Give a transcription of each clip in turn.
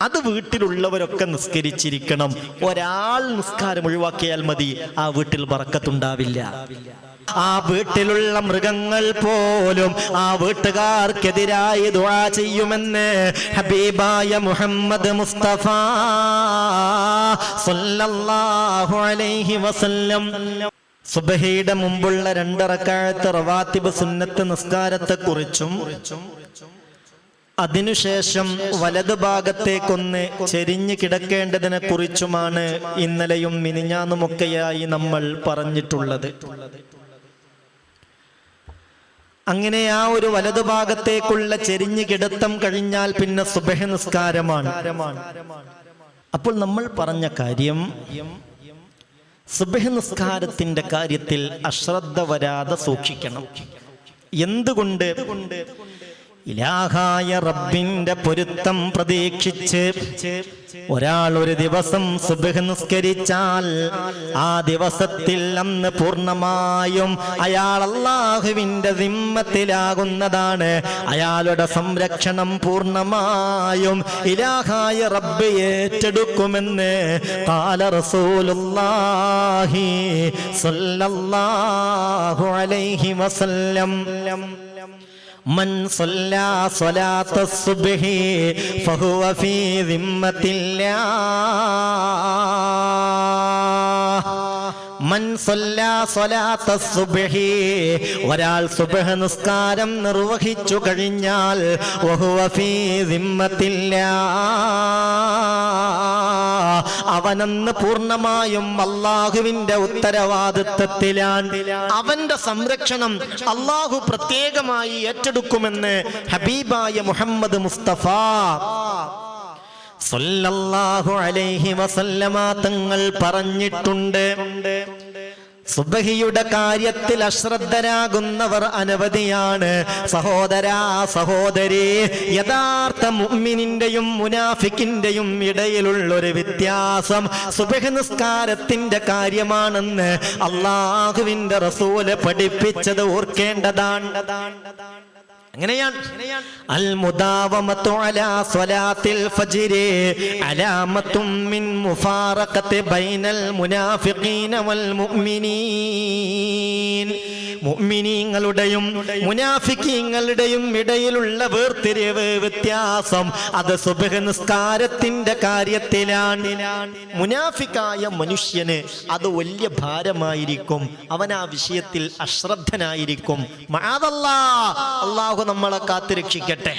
അത് വീട്ടിലുള്ളവരൊക്കെ നിസ്കരിച്ചിരിക്കണം. ഒരാൾ നിസ്കാരം ഒഴിവാക്കിയാൽ മതി. ആ വീട്ടിൽ വറക്കത്തുണ്ടാവില്ല. ആ വീട്ടിലുള്ള മൃഗങ്ങൾ പോലും ആ വീട്ടുകാർക്കെതിരായി ദുആ ചെയ്യുമെന്ന് ഹബീബായ മുഹമ്മദ് മുസ്തഫ സല്ലല്ലാഹു അലൈഹി വസല്ലം. സുബഹയുടെ മുമ്പുള്ള രണ്ടറക്കാഴത്ത് റവാത്തിബ് സുന്നത്ത് നിസ്കാരത്തെ കുറിച്ചും അതിനുശേഷം വലതു ഭാഗത്തേക്കൊന്ന് ചെരിഞ്ഞു കിടക്കേണ്ടതിനെ കുറിച്ചുമാണ് ഇന്നലെയും മിനിഞ്ഞാന്നുമൊക്കെയായി നമ്മൾ പറഞ്ഞിട്ടുള്ളത്. അങ്ങനെ ആ ഒരു വലതു ഭാഗത്തേക്കുള്ള ചെരിഞ്ഞു കിടത്തം കഴിഞ്ഞാൽ പിന്നെ സുബഹ നിസ്കാരമാണ്. അപ്പോൾ നമ്മൾ പറഞ്ഞ കാര്യം സുബഹ നിസ്കാരത്തിന്റെ കാര്യത്തിൽ അശ്രദ്ധ വരാതെ സൂക്ഷിക്കണം. എന്തുകൊണ്ട്? ഇലാഹായ റബ്ബിന്റെ പൊരുത്തം പ്രതീക്ഷിച്ച് ഒരാൾ ഒരു ദിവസം സുബഹ് നിസ്കരിച്ചാൽ ആ ദിവസത്തിൽ അന്ന് പൂർണമായും അയാൾ അള്ളാഹുവിന്റെ ദിമ്മത്തിലാകുന്നതാണ്. അയാളുടെ സംരക്ഷണം പൂർണമായും ഇലാഹായ റബ്ബ് ഏറ്റെടുക്കുമെന്ന് കാല റസൂലുള്ളാഹി സ്വല്ലല്ലാഹു അലൈഹി വസല്ലം من صلى صلاة الصبح فهو في ذمة الله ഒരാൾ സുബഹ നിസ്കാരം നിർവഹിച്ചു കഴിഞ്ഞാൽ അവനെന്ന് പൂർണമായും അള്ളാഹുവിന്റെ ഉത്തരവാദിത്വത്തിലാണ്. അവന്റെ സംരക്ഷണം അള്ളാഹു പ്രത്യേകമായി ഏറ്റെടുക്കുമെന്ന് ഹബീബായ മുഹമ്മദ് മുസ്തഫ. സല്ലല്ലാഹു അലൈഹി വസല്ലമ തങ്ങൾ പറഞ്ഞിട്ടുണ്ട്. സുബഹിയുടെ കാര്യത്തിൽ അശ്രദ്ധരാകുന്നവർ അനവധിയാണ്. സഹോദരാ സഹോദരി യഥാർത്ഥ മുമ്മിനിന്റെയും മുനാഫിക്കിന്റെയും ഇടയിലുള്ള ഒരു വ്യത്യാസം സുബഹി നിസ്കാരത്തിന്റെ കാര്യമാണെന്ന് അള്ളാഹുവിന്റെ റസൂൽ പഠിപ്പിച്ചത് ഓർക്കേണ്ടതാണ്. അങ്ങനെയാണ്. മുഅ്മിനീങ്ങളുടെയും മുനാഫിക്കീങ്ങളുടെയും ഇടയിലുള്ള വേർതിരിവ് വ്യത്യാസം അത് സുബഹ് നിസ്കാരത്തിന്റെ കാര്യത്തിലാണ്. മുനാഫിക്കായ മനുഷ്യന് അത് വലിയ ഭാരമായിരിക്കും. അവൻ ആ വിഷയത്തിൽ അശ്രദ്ധനായിരിക്കും. മഅദല്ലാ നമ്മളെ കാത്തുരക്ഷിക്കട്ടെ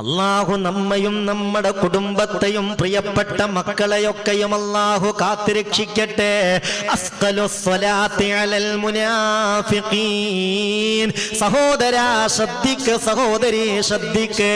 അള്ളാഹു നമ്മയും നമ്മുടെ കുടുംബത്തെയും പ്രിയപ്പെട്ട മക്കളെയൊക്കെയും അള്ളാഹു കാത്തിരക്ഷിക്കട്ടെ. സഹോദര ശ്രദ്ധിക്ക് സഹോദരി ശ്രദ്ധിക്ക്.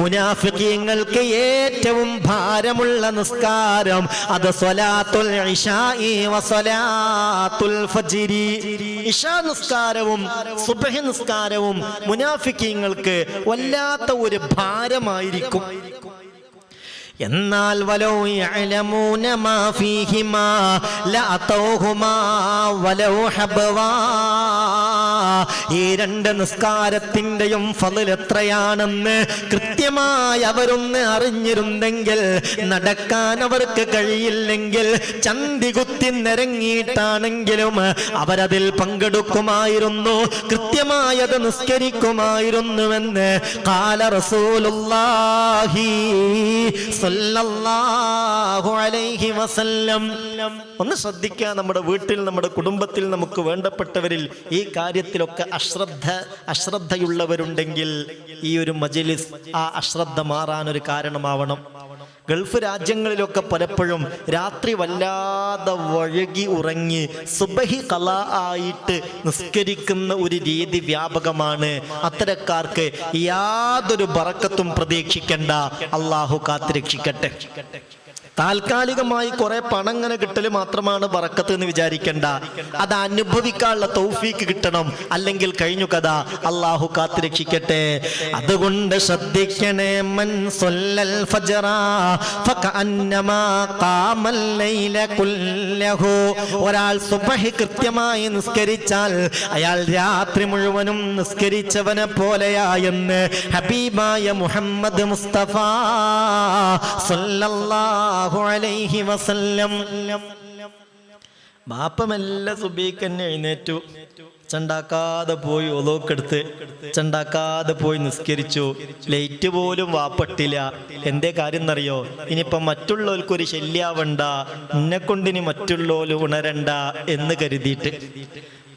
മുനാഫിഖീങ്ങൾക്ക് ഏറ്റവും ഭാരമുള്ള നിസ്കാരം അത് സ്വലാത്തുൽ ഇശാഇ വസ്വലാത്തുൽ ഫജ്രി. ഇഷാ നിസ്കാരവും സുബഹി നിസ്കാരവും മുനാഫിക്കീങ്ങൾക്ക് വല്ലാത്ത ഒരു ഭാരമായിരിക്കും. എന്നാൽ വലോ യഅലമൂന മാ ഫീഹിമാ ലഅതൗഹുമാ വലൗ ഹബ്വാ ഈ രണ്ട് നിസ്കാരത്തിന്റെയും ഫലിൽ എത്രയാണെന്ന് കൃത്യമായി അവരൊന്ന് അറിഞ്ഞിരുന്നെങ്കിൽ നടക്കാൻ അവർക്ക് കഴിയില്ലെങ്കിൽ ചന്തി കുത്തി നിരങ്ങിയിട്ടാണെങ്കിലും അവരതിൽ പങ്കെടുക്കുമായിരുന്നു കൃത്യമായത് നിസ്കരിക്കുമായിരുന്നുവെന്ന് കാല റസൂലുല്ലാഹി അലൈഹി വസല്ലം. ഒന്ന് ശ്രദ്ധിക്കുക നമ്മുടെ വീട്ടിൽ നമ്മുടെ കുടുംബത്തിൽ നമുക്ക് വേണ്ടപ്പെട്ടവരിൽ ഈ കാര്യത്തിലൊക്കെ അശ്രദ്ധ അശ്രദ്ധയുള്ളവരുണ്ടെങ്കിൽ ഈ ഒരു മജലിസ് ആ അശ്രദ്ധ മാറാൻ ഒരു കാരണമാവണം. ഗൾഫ് രാജ്യങ്ങളിലൊക്കെ പലപ്പോഴും രാത്രി വല്ലാതെ വഴുകി ഉറങ്ങി സുബഹി കല ആയിട്ട് നിസ്കരിക്കുന്ന ഒരു രീതി വ്യാപകമാണ്. അത്തരക്കാർക്ക് യാതൊരു ബറക്കത്തും പ്രതീക്ഷിക്കേണ്ട. അള്ളാഹു കാത്തുരക്ഷിക്കട്ടെ. താൽക്കാലികമായി കുറെ പണം ഇങ്ങനെ കിട്ടൽ മാത്രമാണ് ബറക്കത്ത് എന്ന് വിചാരിക്കേണ്ട. അത് അനുഭവിക്കാനുള്ള തൗഫീക്ക് കിട്ടണം. അല്ലെങ്കിൽ കഴിഞ്ഞു കഥ. അള്ളാഹു കാത്തിരക്ഷിക്കട്ടെ. അതുകൊണ്ട് ശ്രദ്ധിക്കണേ മൻ സൊല്ലൽ ഫജറ ഫകഅന്നമാ ഖാമൽ ലൈല കുല്ലഹു. ഒരാൾ സുബ്ഹി കൃത്യമായി നിസ്കരിച്ചാൽ അയാൾ രാത്രി മുഴുവനും നിസ്കരിച്ചവനെ പോലെയായെന്ന് ഹബീബായ മുഹമ്മദ് മുസ്തഫ സല്ലല്ലാഹു അലൈഹി വസല്ലം. ബാപ്പമെല്ലാം സുബീക്ക് തന്നെ എഴുന്നേറ്റു. ചണ്ടാക്കാതെ പോയി ഒലോക്കെടുത്ത് ചണ്ടാക്കാതെ പോയി നിസ്കരിച്ചു. ലൈറ്റ് പോലും വാപ്പട്ടില്ല. എന്തേ കാര്യം എന്നറിയോ ഇനിയിപ്പം മറ്റുള്ളവർക്ക് ഒരു ശല്യാവണ്ട. എന്നെ കൊണ്ടിനി മറ്റുള്ളവർ ഉണരണ്ട എന്ന് കരുതിയിട്ട്.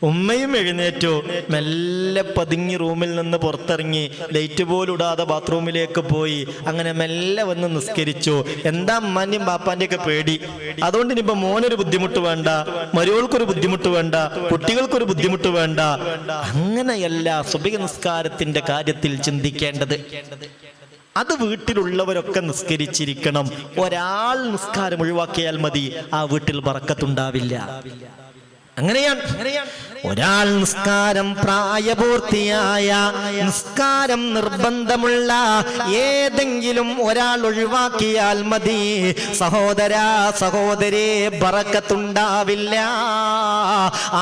ഉമ്മയും എഴുന്നേറ്റു. മെല്ലെ പതുങ്ങി റൂമിൽ നിന്ന് പുറത്തിറങ്ങി ലൈറ്റ് പോലിടാതെ ബാത്റൂമിലേക്ക് പോയി. അങ്ങനെ മെല്ലെ വന്ന് നിസ്കരിച്ചു. എന്താ അമ്മാന്റെയും ബാപ്പാന്റെ ഒക്കെ പേടി? അതുകൊണ്ട് ഇനിയിപ്പോ മോനൊരു ബുദ്ധിമുട്ട് വേണ്ട മരുവൾക്കൊരു ബുദ്ധിമുട്ട് വേണ്ട കുട്ടികൾക്കൊരു ബുദ്ധിമുട്ട് വേണ്ട. അങ്ങനെയല്ല സുബിക നിസ്കാരത്തിന്റെ കാര്യത്തിൽ ചിന്തിക്കേണ്ടത്. അത് വീട്ടിലുള്ളവരൊക്കെ നിസ്കരിച്ചിരിക്കണം. ഒരാൾ നിസ്കാരം ഒഴിവാക്കിയാൽ മതി. ആ വീട്ടിൽ ബറക്കത്തുണ്ടാവില്ല. അങ്ങനെയാണ്. ഒരാൾ നിസ്കാരം പ്രായപൂർത്തിയായ നിസ്കാരം നിർബന്ധമുള്ള ഏതെങ്കിലും ഒരാൾ ഒഴിവാക്കിയാൽ മതി. സഹോദര സഹോദരി ബറക്കത്തുണ്ടാവില്ല.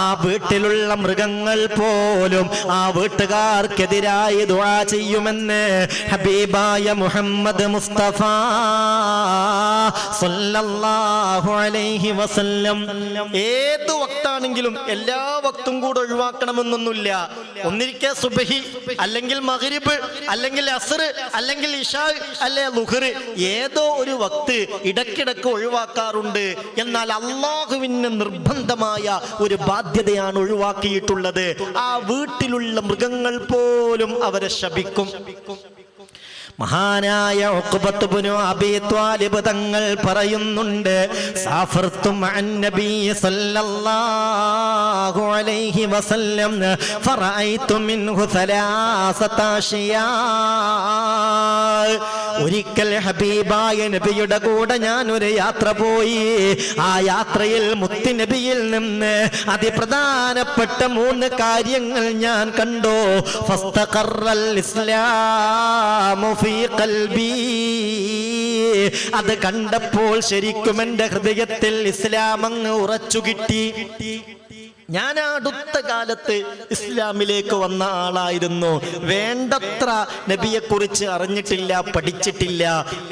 ആ വീട്ടിലുള്ള മൃഗങ്ങൾ പോലും ആ വീട്ടുകാർക്കെതിരായി ദുആ ചെയ്യുമെന്ന് ഹബീബായ മുഹമ്മദ് മുസ്തഫ സല്ലല്ലാഹു അലൈഹി വസല്ലം. ഏത് വക്താണെങ്കിലും എല്ലാ വക്തും കൂടെ ഒഴിവാക്കണമെന്നൊന്നുമില്ല. ഒന്നിരിക്കെ സുബഹി അല്ലെങ്കിൽ മഹരിബ് അല്ലെങ്കിൽ അസർ അല്ലെങ്കിൽ ഇഷാ അല്ലെ ലുഹർ ഏതോ ഒരു വക്ത് ഇടക്കിടക്ക് ഒഴിവാക്കാറുണ്ട്. എന്നാൽ അള്ളാഹുവിന് നിർബന്ധമായ ഒരു ബാധ്യതയാണ് ഒഴിവാക്കിയിട്ടുള്ളത്. ആ വീട്ടിലുള്ള മൃഗങ്ങൾ പോലും അവരെ ശപിക്കും. മഹാനായ ഉഖ്ബത്ത് അബി ത്വാലിബ് തങ്ങൾ പറയുന്നുണ്ട് സാഫർത്തും അൻ നബി സല്ലല്ലാഹു അലൈഹി വസല്ലം ഫറഅയ്തു മിൻഹു സലാസത ഒരിക്കൽ ഹബീബായ നബിയുടെ കൂടെ ഞാൻ ഒരു യാത്ര പോയി. ആ യാത്രയിൽ മുത്തി നബിയിൽ നിന്ന് അതിപ്രധാനപ്പെട്ട മൂന്ന് കാര്യങ്ങൾ ഞാൻ കണ്ടു. ഫസ്തഖറൽ ഇസ്ലാമു ഫീ അത് കണ്ടപ്പോൾ ശരിക്കും എന്റെ ഹൃദയത്തിൽ ഇസ്ലാം അങ്ങ് ഉറച്ചു കിട്ടി ഞാൻ അടുത്ത കാലത്ത് ഇസ്ലാമിലേക്ക് വന്ന ആളായിരുന്നു. വേണ്ടത്ര നബിയെ കുറിച്ച് അറിഞ്ഞിട്ടില്ല പഠിച്ചിട്ടില്ല.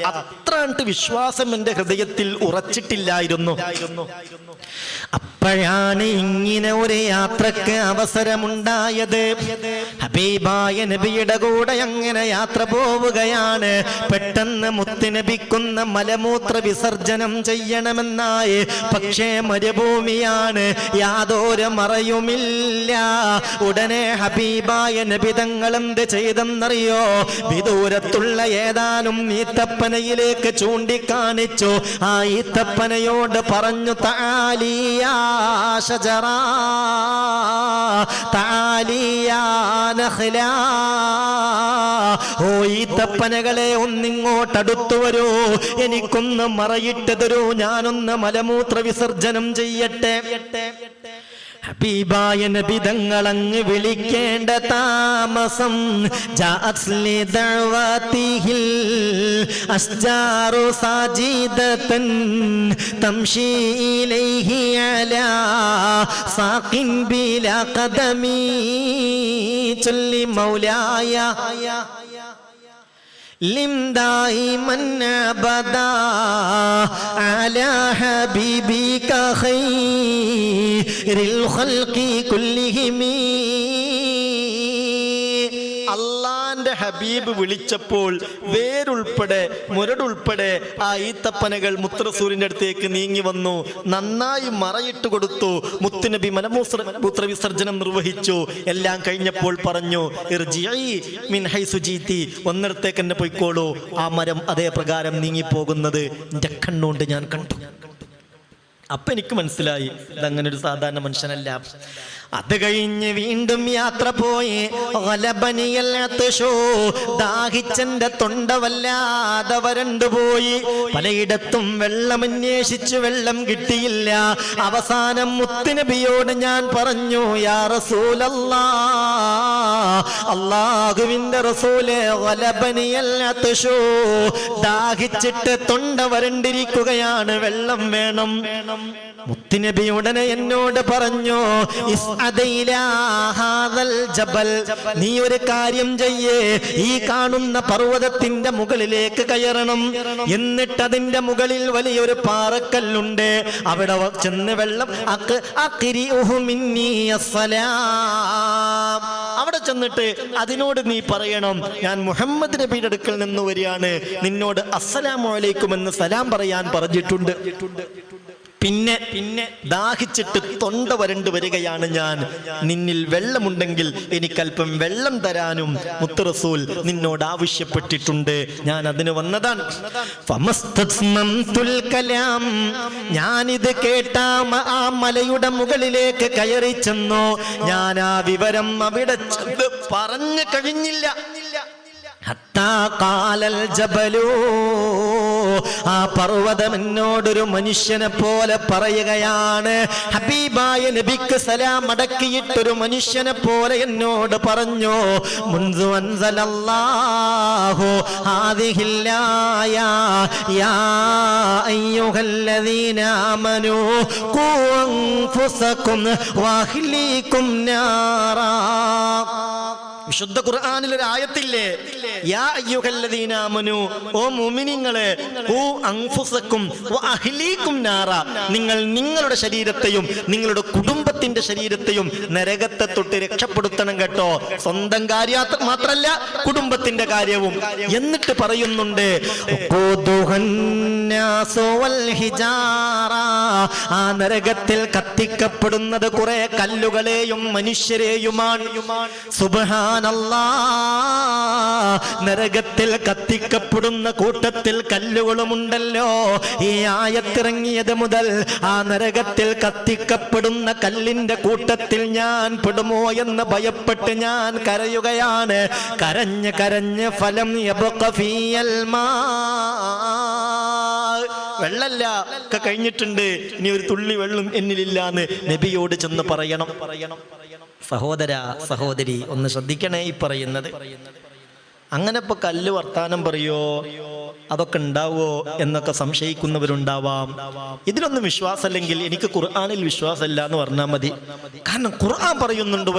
അത്രണ്ട് വിശ്വാസം എന്റെ ഹൃദയത്തിൽ ഉറച്ചിട്ടില്ലായിരുന്നു. അപ്പോഴാണ് ഇങ്ങനെ ഒരു യാത്രയ്ക്ക് അവസരമുണ്ടായത്. ഹബീബായ നബിയുടെ കൂടെ അങ്ങനെ യാത്ര പോവുകയാണ്. പെട്ടെന്ന് മുത്തിനബിക്കുന്ന മലമൂത്ര വിസർജനം ചെയ്യണമെന്നായി. പക്ഷേ മരുഭൂമിയാണ് യാതൊരു മറയുമില്ല. ഉടനെ ഹബീബായ നബിതങ്ങൾ എന്ത് ചെയ്തെന്നറിയോ? വിദൂരത്തുള്ള ഏതാനും ഈത്തപ്പനയിലേക്ക് ചൂണ്ടിക്കാണിച്ചു. ആ ഈത്തപ്പനയോട് പറഞ്ഞു ഓ ഈത്തപ്പനകളെ ഒന്നിങ്ങോട്ടടുത്തു വരൂ. എനിക്കൊന്ന് മറയിട്ട് തരൂ ഞാനൊന്ന് മലമൂത്ര വിസർജനം ചെയ്യട്ടെ. ഹബീബായ നബിതങ്ങളങ്ങ് വിളിക്കേണ്ട താമസം അസ്ജാറു സാജിദതൻ തംശി മൗലായ لم دائما ابدا على حبيبك خير الخلق كلهم അള്ളാന്റെ ഹബീബ് വിളിച്ചപ്പോൾ വേരുൾപ്പെടെ മുരടുൾപ്പെടെ ആ ഈത്തപ്പനകൾ മുത്രസൂരിന്റെ അടുത്തേക്ക് നീങ്ങി വന്നു. നന്നായി മറയിട്ട് കൊടുത്തു. മുത്തുനബി മലമൂത്ര മൂത്ര വിസർജനം നിർവഹിച്ചു. എല്ലാം കഴിഞ്ഞപ്പോൾ പറഞ്ഞു "ഇർജിഇ മിൻ ഒന്നിടത്തേക്ക് എന്നെ പോയിക്കോളൂ. ആ മരം അതേ പ്രകാരം നീങ്ങിപ്പോകുന്നത് എന്റെ കണ്ണുകൊണ്ട് ഞാൻ കണ്ടു. അപ്പൊ എനിക്ക് മനസ്സിലായി ഇതങ്ങനെ ഒരു സാധാരണ മനുഷ്യനല്ല. അത് കഴിഞ്ഞ് വീണ്ടും യാത്ര പോയി. ഗലബനിയൽ അത്ഷോ. ദാഹിച്ചെന്റെ തൊണ്ട വല്ലാതെ വരണ്ടുപോയി പലയിടത്തും വെള്ളം അന്വേഷിച്ചു വെള്ളം കിട്ടിയില്ല. അവസാനം മുത്തുനബിയോട് ഞാൻ പറഞ്ഞു യാ റസൂലല്ലാ അള്ളാഹുവിന്റെ റസൂലെ ഷോ ദാഹിച്ചിട്ട് തൊണ്ട വരണ്ടിരിക്കുകയാണ് വെള്ളം വേണം വേണം. മുത്തുനബി ഉടനെ എന്നോട് പറഞ്ഞു ജബൽ. നീ ഒരു കാര്യം ചെയ്യേ. ഈ കാണുന്ന പർവതത്തിന്റെ മുകളിലേക്ക് കയറണം. എന്നിട്ട് അതിന്റെ മുകളിൽ വലിയൊരു പാറക്കല്ലുണ്ട്. അവിടെ ചെന്ന് വെള്ളം അവിടെ ചെന്നിട്ട് അതിനോട് നീ പറയണം ഞാൻ മുഹമ്മദ് നബിയുടെ അടുക്കൽ നിന്ന് വരികയാണ്. നിന്നോട് അസ്സലാമലൈക്കും എന്ന് സലാം പറയാൻ പറഞ്ഞിട്ടുണ്ട്. പിന്നെ പിന്നെ ദാഹിച്ചിട്ട് തൊണ്ട വരണ്ടു വരികയാണ് ഞാൻ. നിന്നിൽ വെള്ളമുണ്ടെങ്കിൽ എനിക്കല്പം വെള്ളം തരാനും മുത്തറസൂൽ നിന്നോട് ആവശ്യപ്പെട്ടിട്ടുണ്ട്. ഞാൻ അതിന് വന്നതാണ്. ഞാനിത് കേട്ട ആ മലയുടെ മുകളിലേക്ക് കയറി ചെന്നു. ഞാൻ ആ വിവരം അവിടെ പറഞ്ഞു കഴിഞ്ഞില്ല. ആ പർവതം എന്നോടൊരു മനുഷ്യനെ പോലെ പറയുകയാണ്. ഹബീബായ നബിക്ക് സലാം അടക്കിയിട്ടൊരു മനുഷ്യനെ പോലെ എന്നോട് പറഞ്ഞു. വിശുദ്ധ ഖുർആനിൽ ഒരു ആയത്തില്ലേ? യാ അയ്യുഹല്ലദീന ഓ മുഅ്മിനീങ്ങളെ ഖൂ അൻഫുസക്കും വഅഹ്ലീകും നാറ. നിങ്ങൾ നിങ്ങളുടെ ശരീരത്തെയും നിങ്ങളുടെ കുടുംബത്തിന്റെ ശരീരത്തെയും നരകത്തെ തൊട്ട് രക്ഷപ്പെടുത്തണം കേട്ടോ. സ്വന്തം കാര്യ മാത്രല്ല കുടുംബത്തിന്റെ കാര്യവും. എന്നിട്ട് പറയുന്നുണ്ട്. ആ നരകത്തിൽ കത്തിക്കപ്പെടുന്നത് കുറെ കല്ലുകളെയും മനുഷ്യരെയുമാണ്. നരകത്തിൽ കത്തിക്കപ്പെടുന്ന കൂട്ടത്തിൽ കല്ലുകളുമുണ്ടല്ലോ. ഈ ആയത്തിറങ്ങിയത് മുതൽ ആ നരകത്തിൽ കത്തിക്കപ്പെടുന്ന കല്ലിന്റെ കൂട്ടത്തിൽ ഞാൻ പെടുമോ എന്ന് ഭയപ്പെട്ട് ഞാൻ കരയുകയാണ്. കരഞ്ഞ് കരഞ്ഞ് ഫലം മാ. വെള്ളല്ല ഒക്കെ കഴിഞ്ഞിട്ടുണ്ട്. ഇനി ഒരു തുള്ളി വെള്ളം എന്നിലില്ലാന്ന് നബിയോട് ചെന്ന് പറയണം പറയണം. സഹോദര സഹോദരി ഒന്ന് ശ്രദ്ധിക്കണേ ഈ പറയുന്നത്. അങ്ങനെ ഇപ്പൊ കല്ല് വർത്താനം പറയോ? അതൊക്കെ ഉണ്ടാവോ എന്നൊക്കെ സംശയിക്കുന്നവരുണ്ടാവാം. ഇതിലൊന്നും വിശ്വാസമല്ലെങ്കിൽ എനിക്ക് ഖുർആനിൽ വിശ്വാസമില്ല എന്ന് പറഞ്ഞാൽ മതി. കാരണം ഖുർആൻ പറയുന്നുണ്ട്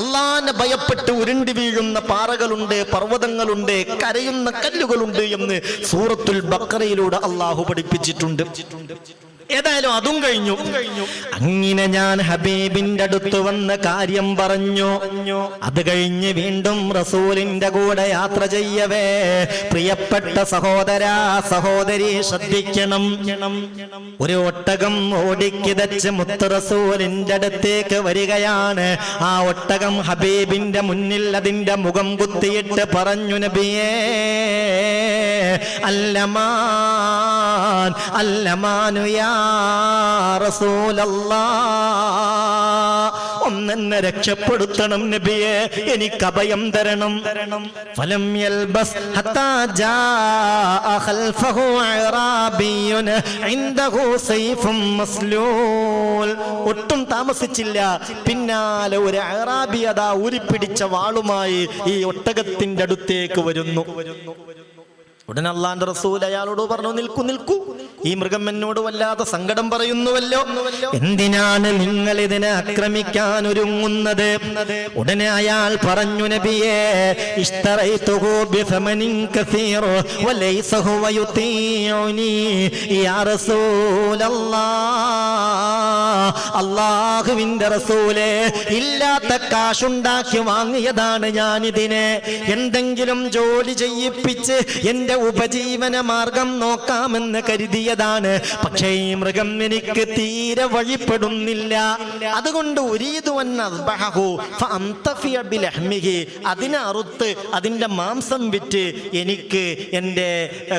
അള്ളാനെ ഭയപ്പെട്ട് ഉരുണ്ടി വീഴുന്ന പാറകളുണ്ട് പർവതങ്ങളുണ്ട് കരയുന്ന കല്ലുകളുണ്ട് എന്ന് സൂറത്തുൽ ബക്കറയിലൂടെ അള്ളാഹു പഠിപ്പിച്ചിട്ടുണ്ട്. ഏതായാലും അതും കഴിഞ്ഞു. അങ്ങനെ ഞാൻ ഹബീബിന്റെ അടുത്ത് വന്ന കാര്യം പറഞ്ഞു. അത് കഴിഞ്ഞ് വീണ്ടും റസൂലിന്റെ കൂടെ യാത്ര ചെയ്യവേ. പ്രിയപ്പെട്ട സഹോദര സഹോദരി ശ്രദ്ധിക്കണം. ഒരു ഒട്ടകം ഓടിക്കിതച്ച് മുത്ത് റസൂലിന്റെ അടുത്തേക്ക് വരികയാണ്. ആ ഒട്ടകം ഹബീബിന്റെ മുന്നിൽ അതിന്റെ മുഖം കുത്തിയിട്ട് പറഞ്ഞു നബിയേ അല്ലമാൻ അല്ലമാനു യാ ഒന്നെന്നെ രക്ഷപ്പെടുത്തണം നബിയെ എനിക്ക് അഭയം തരണം. ഫലം യൽബസ് ഹത്താ ജാ ഖൽഫഹു അറാബിയുൻ ഇൻദഹു സൈഫും മസ്ലൂൽ. ഒട്ടും താമസിച്ചില്ല. പിന്നാലെ ഒരു അറാബി അതാ ഊരിപ്പിടിച്ച വാളുമായി ഈ ഒട്ടകത്തിന്റെ അടുത്തേക്ക് വരുന്നു. ഉടനെ അള്ളാന്റെ റസൂൽ അയാളോട് പറഞ്ഞു നിൽക്കൂ നിൽക്കൂ. ഈ മൃഗം എന്നോട് വല്ലാതെ സങ്കടം പറയുന്നുവല്ലോ. എന്തിനാണ് നിങ്ങൾ ഇതിനെ ആക്രമിക്കാൻ ഒരുങ്ങുന്നത്? ഉടനെ അയാൾ പറഞ്ഞു നബിയെ അള്ളാഹുവിന്റെ റസൂലെ ഇല്ലാത്ത കാശുണ്ടാക്കി വാങ്ങിയതാണ് ഞാനിതിനെ. എന്തെങ്കിലും ജോലി ചെയ്യിപ്പിച്ച് എന്റെ ഉപജീവന മാർഗം നോക്കാമെന്ന് കരുതിയതാണ് പക്ഷേ ഈ മൃഗം എനിക്ക് തീരെ വഴിപ്പെടുന്നില്ല. അതുകൊണ്ട് അതിനെ അറുത്ത് അതിന്റെ മാംസം വിറ്റ് എനിക്ക് എന്റെ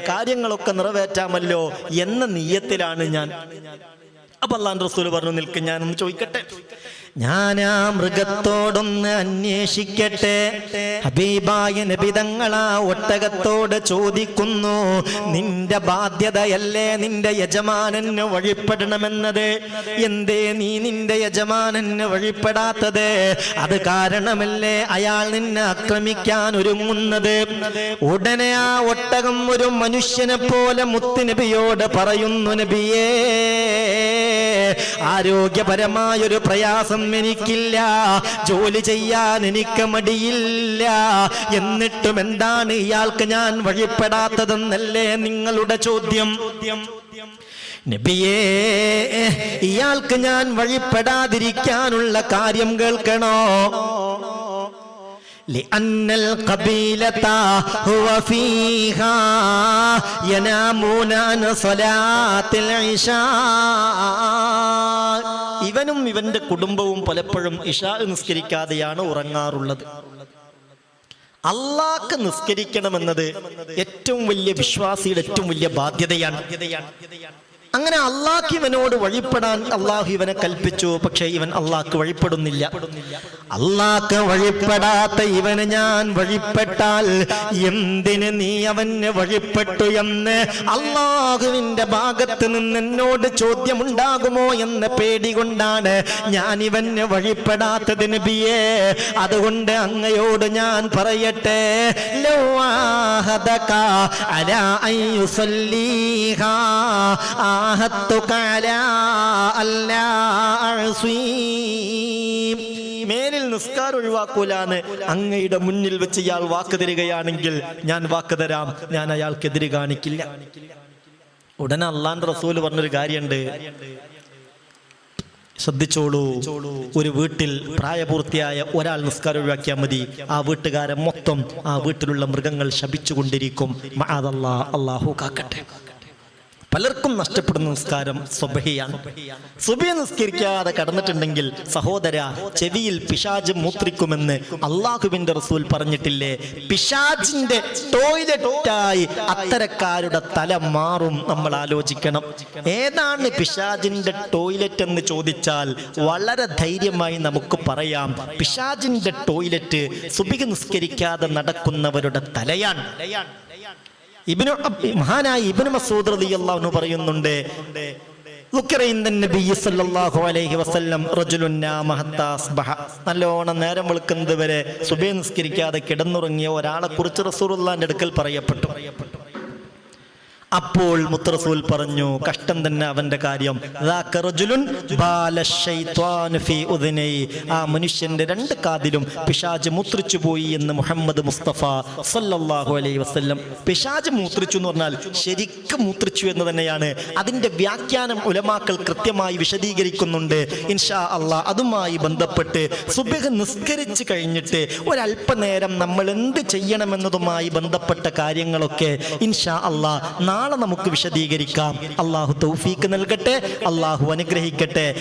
കാര്യങ്ങളൊക്കെ നിറവേറ്റാമല്ലോ എന്ന നീയത്തിലാണ് ഞാൻ. അപ്പൊ അള്ളാൻ റസൂൽ പറഞ്ഞു നിൽക്കും ഞാനൊന്ന് ചോദിക്കട്ടെ? ആ മൃഗത്തോടൊന്ന് അന്വേഷിക്കട്ടെ. ഹബീബായ നബിതങ്ങളാ ഒട്ടകത്തോട് ചോദിക്കുന്നു നിന്റെ ബാധ്യതയല്ലേ നിന്റെ യജമാനന് വഴിപ്പെടണമെന്നത്? എന്തേ നീ നിന്റെ യജമാനന് വഴിപ്പെടാത്തത്? അത് കാരണമല്ലേ അയാൾ നിന്നെ ആക്രമിക്കാൻ ഒരുങ്ങുന്നത്? ഉടനെ ആ ഒട്ടകം ഒരു മനുഷ്യനെ പോലെ മുത്തുനബിയോട് പറയുന്നു നബിയേ ആരോഗ്യപരമായൊരു പ്രയാസം എനിക്കില്ല. ജോലി ചെയ്യാൻ എനിക്ക് മടിയില്ല. എന്നിട്ടും എന്താണ് ഇയാൾക്ക് ഞാൻ വഴിപ്പെടാത്തതെന്നല്ലേ നിങ്ങളുടെ ചോദ്യം? നബിയേ ഇയാൾക്ക് ഞാൻ വഴിപ്പെടാതിരിക്കാനുള്ള കാര്യം കേൾക്കണോ? لأن القبيلة هو فيها ينامون عن صلاة العشاء ഇവനും ഇവന്റെ കുടുംബവും പലപ്പോഴും ഇഷാ നിസ്കരിക്കാതെയാണ് ഉറങ്ങാറുള്ളത് അള്ളാഹ്ക്ക് നിസ്കരിക്കണമെന്നത് ഏറ്റവും വലിയ വിശ്വാസിയുടെ ഏറ്റവും വലിയ ബാധ്യതയാണ് അങ്ങനെ അള്ളാഹ് ഇവനോട് വഴിപ്പെടാൻ അള്ളാഹു ഇവനെ കൽപ്പിച്ചു പക്ഷേ ഇവൻ അള്ളാഹ്ക്ക് വഴിപ്പെടുന്നില്ല അള്ളാഹ്ക്ക് വഴിപ്പെടാത്ത ഇവന് ഞാൻ വഴിപ്പെട്ടാൽ എന്തിന് നീ അവന് വഴിപ്പെട്ടു എന്ന് അള്ളാഹുവിന്റെ ഭാഗത്ത് നിന്ന് എന്നോട് ചോദ്യമുണ്ടാകുമോ എന്ന് പേടി കൊണ്ടാണ് ഞാൻ ഇവന് വഴിപ്പെടാത്തത് നബിയേ. അതുകൊണ്ട് അങ്ങയോട് ഞാൻ പറയട്ടെ. ആഹത്തു കാല അല്ല നിസ്കാരം ഒഴിവാക്കൂലാന്ന് അങ്ങയുടെ മുന്നിൽ വെച്ച് ഇയാൾ വാക്ക് തരികയാണെങ്കിൽ ഞാൻ വാക്ക് തരാം. ഞാൻ അയാൾക്കെതിരെ കാണിക്കില്ല. ഉടനെ അള്ളാന്റെ റസൂൽ പറഞ്ഞൊരു കാര്യമുണ്ട് ശ്രദ്ധിച്ചോളൂ ഒരു വീട്ടിൽ പ്രായപൂർത്തിയായ ഒരാൾ നിസ്കാരം ഒഴിവാക്കിയാൽ മതി. ആ വീട്ടുകാരെ മൊത്തം ആ വീട്ടിലുള്ള മൃഗങ്ങൾ ശപിച്ചുകൊണ്ടിരിക്കും. അതല്ല അള്ളാഹു കാക്കട്ടെ. പലർക്കും നഷ്ടപ്പെടുന്ന നിസ്കാരം സ്വഭയാണ് സുബഹി നിസ്കരിക്കാതെ കടന്നിട്ടുണ്ടെങ്കിൽ സഹോദര ചെവിയിൽ പിശാജ് മൂത്രിക്കുമെന്ന് അള്ളാഹുവിന്റെ റസൂൽ പറഞ്ഞിട്ടില്ലേ? പിശാജിന്റെ ടോയ്ലറ്റായി അത്തരക്കാരുടെ തല മാറും നമ്മൾ ആലോചിക്കണം. ഏതാണ് പിശാജിന്റെ ടോയ്ലറ്റ് എന്ന് ചോദിച്ചാൽ വളരെ ധൈര്യമായി നമുക്ക് പറയാം. പിശാജിന്റെ ടോയ്ലറ്റ് സുബിക നിസ്കരിക്കാതെ നടക്കുന്നവരുടെ തലയാണ്. ഇബിനു മഹാനായ ഇബിനു മസൂദ് റളിയല്ലാഹു പറയുന്നുണ്ട് നല്ലോണം നേരം വെളുക്കുന്നത് വരെ സുബേ നിസ്കരിക്കാതെ കിടന്നുറങ്ങിയ ഒരാളെ കുറിച്ച് റസൂറുല്ലാന്റെ അടുക്കൽ പറയപ്പെട്ടു. അപ്പോൾ മുത്തറസൂൽ പറഞ്ഞു കഷ്ടം തന്നെ അവന്റെ കാര്യം. ആ മനുഷ്യന്റെ രണ്ട് കാതിലും പിശാജ് മൂത്രിച്ചു പോയി എന്ന് മുഹമ്മദ് മുസ്തഫ സല്ലാഹു അലൈ വസ്ല്ലം. പിശാജ് മൂത്രിച്ചു എന്ന് പറഞ്ഞാൽ ശരിക്കും മൂത്രിച്ചു എന്ന് തന്നെയാണ്. അതിന്റെ വ്യാഖ്യാനം ഉലമാക്കൾ കൃത്യമായി വിശദീകരിക്കുന്നുണ്ട്. ഇൻഷാ അള്ളാ അതുമായി ബന്ധപ്പെട്ട് സുബിഹ് നിസ്കരിച്ച് കഴിഞ്ഞിട്ട് ഒരല്പനേരം നമ്മൾ എന്ത് ചെയ്യണമെന്നതുമായി ബന്ധപ്പെട്ട കാര്യങ്ങളൊക്കെ ഇൻഷാ അള്ളാ നാളെ നമുക്ക് വിശദീകരിക്കാം. അള്ളാഹു തൗഫീക്ക് നൽകട്ടെ. അള്ളാഹു അനുഗ്രഹിക്കട്ടെ.